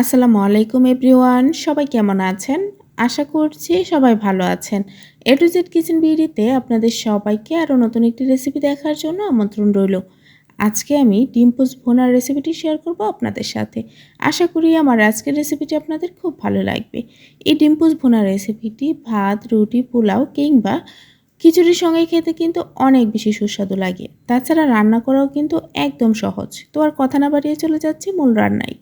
আসসালামু আলাইকুম এভরিওয়ান, সবাই কেমন আছেন? আশা করছি সবাই ভালো আছেন। এ টু জেড কিচেন বিড়িতে আপনাদের সবাইকে আরও নতুন একটি রেসিপি দেখার জন্য আমন্ত্রণ রইল। আজকে আমি ডিম পোস্ট ভোনার রেসিপিটি শেয়ার করব আপনাদের সাথে। আশা করি আমার আজকের রেসিপিটি আপনাদের খুব ভালো লাগবে। এই ডিম পোস্ট ভোনার রেসিপিটি ভাত, রুটি, পোলাও কিংবা খিচুড়ির সঙ্গে খেতে কিন্তু অনেক বেশি সুস্বাদু লাগে। তাছাড়া রান্না করাও কিন্তু একদম সহজ। তো আর কথা না বাড়িয়ে চলে যাচ্ছি মূল রান্নায়।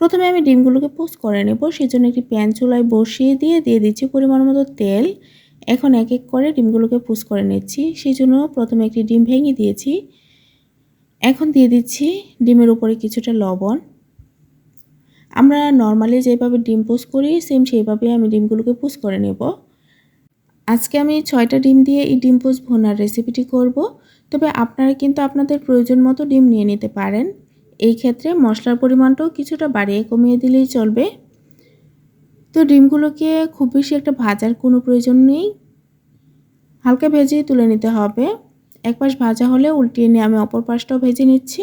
প্রথমে আমি ডিমগুলোকে পোস্ট করে নেব সেই জন্য একটি প্যান চুলায় বসিয়ে দিয়ে দিয়ে দিচ্ছি পরিমাণ মতো তেল। এখন এক এক করে ডিমগুলোকে পোস্ট করে নিচ্ছি সেই জন্য প্রথমে একটি ডিম ভেঙে দিয়েছি। এখন দিয়ে দিচ্ছি ডিমের উপরে কিছুটা লবণ। আমরা নর্মালি যেভাবে ডিম পোস্ট করি, সেম সেইভাবে আমি ডিমগুলোকে পোস্ট করে নেব। আজকে আমি ছয়টা ডিম দিয়ে এই ডিম পোস ভোনার রেসিপিটি করব, তবে আপনারা কিন্তু আপনাদের প্রয়োজন মতো ডিম নিয়ে নিতে পারেন। এই ক্ষেত্রে মশলার পরিমাণটাও কিছুটা বাড়িয়ে কমিয়ে দিলেই চলবে। তো ডিমগুলোকে খুব বেশি একটা ভাজার কোনো প্রয়োজন নেই। হালকা ভেজেই তুলে নিতে হবে। এক পাশ ভাজা হলে উল্টিয়ে নিয়ে আমি অপর পাশটাও ভেজে নিচ্ছি।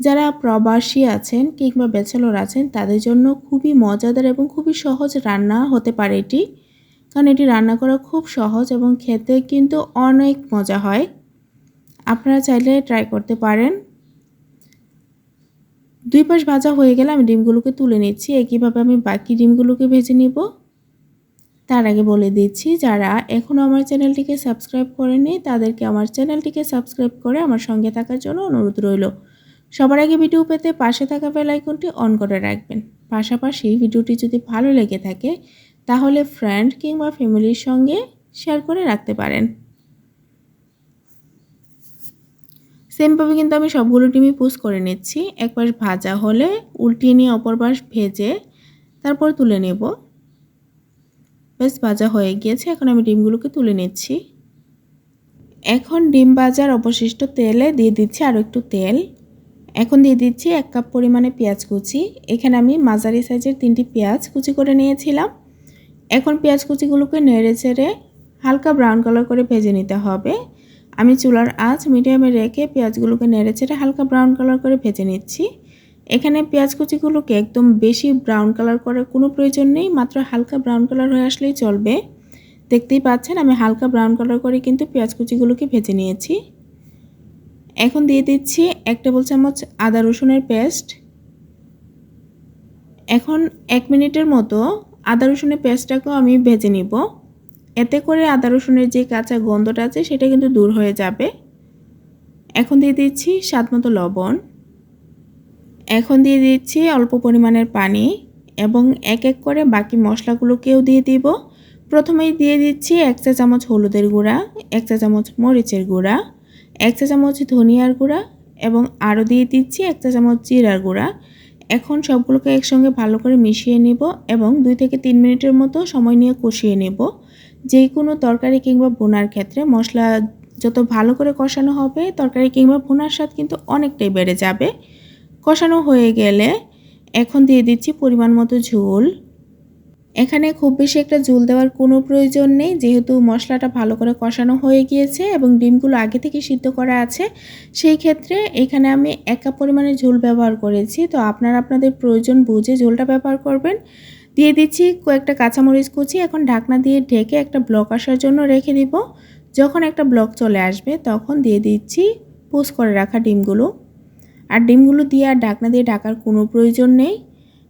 যারা প্রবাসী আছেন কিংবা ব্যাচেলর আছেন, তাদের জন্য খুবই মজাদার এবং খুবই সহজ রান্না হতে পারে এটি। কারণ এটি রান্না করা খুব সহজ এবং খেতে কিন্তু অনেক মজা হয়। আপনারা চাইলে ট্রাই করতে পারেন। দুই পাশ ভাজা হয়ে গেলে আমি ডিমগুলোকে তুলে নিচ্ছি। একইভাবে আমি বাকি ডিমগুলোকে ভেজে নিব। তার আগে বলে দিচ্ছি, যারা এখনও আমার চ্যানেলটিকে সাবস্ক্রাইব করেনি তাদেরকে আমার চ্যানেলটিকে সাবস্ক্রাইব করে আমার সঙ্গে থাকার জন্য অনুরোধ রইল। সবার আগে ভিডিও পেতে পাশে থাকা বেল আইকনটি অন করে রাখবেন। পাশাপাশি ভিডিওটি যদি ভালো লেগে থাকে, তাহলে ফ্রেন্ড কিংবা ফ্যামিলির সঙ্গে শেয়ার করে রাখতে পারেন। সেমভাবে কিন্তু আমি সবগুলো ডিমই পুষ করে নিচ্ছি। এক পাশ ভাজা হলে উল্টিয়ে নিয়ে অপর পাশ ভেজে তারপর তুলে নেব। বেশ ভাজা হয়ে গিয়েছে। এখন আমি ডিমগুলোকে তুলে নিচ্ছি। এখন ডিম ভাজার অবশিষ্ট তেলে দিয়ে দিচ্ছি আরও একটু তেল। এখন দিয়ে দিচ্ছি এক কাপ পরিমাণে পেঁয়াজ কুচি। এখানে আমি মাঝারি সাইজের তিনটি পেঁয়াজ কুচি করে নিয়েছিলাম। এখন পেঁয়াজ কুচিগুলোকে নেড়ে চেড়ে হালকা ব্রাউন কালার করে ভেজে নিতে হবে। আমি চুলার আঁচ মিডিয়ামে রেখে পেঁয়াজগুলোকে নেড়ে চেড়ে হালকা ব্রাউন কালার করে ভেজে নিচ্ছি। এখানে পেঁয়াজ কুচিগুলোকে একদম বেশি ব্রাউন কালার করার কোনো প্রয়োজন নেই, মাত্র হালকা ব্রাউন কালার হয়ে আসলেই চলবে। দেখতেই পাচ্ছেন, আমি হালকা ব্রাউন কালার করে কিন্তু পেঁয়াজ কুচিগুলোকে ভেজে নিয়েছি। এখন দিয়ে দিচ্ছি এক টেবিল চামচ আদা রসুনের পেস্ট। এখন এক মিনিটের মতো আদা রসুনের পেস্টটাকেও আমি ভেজে নিব। এতে করে আদা রসুনের যে কাঁচা গন্ধটা আছে সেটা কিন্তু দূর হয়ে যাবে। এখন দিয়ে দিচ্ছি স্বাদ মতো লবণ। এখন দিয়ে দিচ্ছি অল্প পরিমাণের পানি এবং এক এক করে বাকি মশলাগুলোকেও দিয়ে দিব। প্রথমেই দিয়ে দিচ্ছি এক চা চামচ হলুদের গুঁড়া, এক চা চামচ মরিচের গুঁড়া, এক চা চামচ ধনিয়ার গুঁড়া এবং আরও দিয়ে দিচ্ছি এক চা চামচ জিরার গুঁড়া। এখন সবগুলোকে একসঙ্গে ভালো করে মিশিয়ে নেব এবং দুই থেকে তিন মিনিটের মতো সময় নিয়ে কষিয়ে নেব। যে কোনো তরকারি কিংবা বোনার ক্ষেত্রে মশলা যত ভালো করে কষানো হবে, তরকারি কিংবা ভুনার স্বাদ কিন্তু অনেকটাই বেড়ে যাবে। কষানো হয়ে গেলে এখন দিয়ে দিচ্ছি পরিমাণ মতো ঝোল। এখানে খুব বেশি একটা ঝোল দেওয়ার কোনো প্রয়োজন নেই, যেহেতু মশলাটা ভালো করে কষানো হয়ে গিয়েছে এবং ডিমগুলো আগে থেকে সিদ্ধ করা আছে, সেই ক্ষেত্রে এখানে আমি এক কাপ পরিমাণে ঝোল ব্যবহার করেছি। তো আপনারা আপনাদের প্রয়োজন বুঝে ঝোলটা ব্যবহার করবেন। দিয়ে দিচ্ছি কয়েকটা কাঁচামরিচ কুচি। এখন ঢাকনা দিয়ে ঢেকে একটা ব্লক আসার জন্য রেখে দিব। যখন একটা ব্লক চলে আসবে, তখন দিয়ে দিচ্ছি পোস করে রাখা ডিমগুলো। আর ডিমগুলো দিয়ে আর ঢাকনা দিয়ে ঢাকার কোনো প্রয়োজন নেই।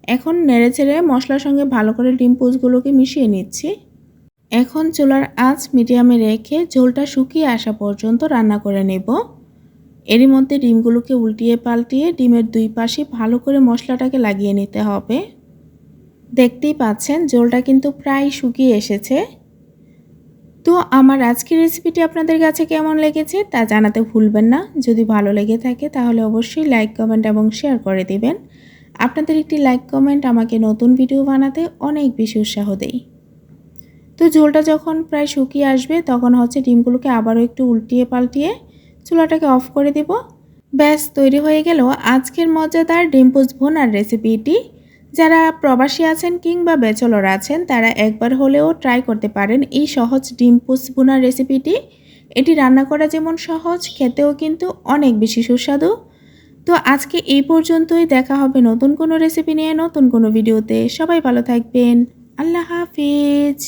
এখন নেড়ে ছেড়ে মশলার সঙ্গে ভালো করে ডিম পোস্টগুলোকে মিশিয়ে নিচ্ছি। এখন চুলার আঁচ মিডিয়ামে রেখে ঝোলটা শুকিয়ে আসা পর্যন্ত রান্না করে নেব। এরই মধ্যে ডিমগুলোকে উল্টিয়ে পাল্টিয়ে ডিমের দুই পাশে ভালো করে মশলাটাকে লাগিয়ে নিতে হবে। দেখতেই পাচ্ছেন জলটা কিন্তু প্রায় শুকিয়ে এসেছে। তো আমার আজকের রেসিপিটি আপনাদের কাছে কেমন লেগেছে তা জানাতে ভুলবেন না। যদি ভালো লেগে থাকে তাহলে অবশ্যই লাইক কমেন্ট এবং শেয়ার করে দিবেন। আপনাদের একটি লাইক কমেন্ট আমাকে নতুন ভিডিও বানাতে অনেক বেশি উৎসাহ দেয়। তো ঝোলটা যখন প্রায় শুকিয়ে আসবে তখন হচ্ছে ডিমগুলোকে আবারও একটু উল্টিয়ে পাল্টিয়ে চুলাটাকে অফ করে দেব। ব্যাস, তৈরি হয়ে গেল আজকের মজাদার ডিম পোস্ট ভোনার রেসিপিটি যারা প্রবাসী আছেন কিংবা বেচলর আছেন, তারা একবার হলেও ট্রাই করতে পারেন এই সহজ ডিম পুস বোনার রেসিপিটি এটি রান্না করা যেমন সহজ, খেতেও কিন্তু অনেক বেশি সুস্বাদু। তো আজকে এই পর্যন্তই, দেখা হবে নতুন কোনো রেসিপি নিয়ে, নতুন কোনো ভিডিওতে সবাই ভালো থাকবেন। আল্লাহ হাফিজ।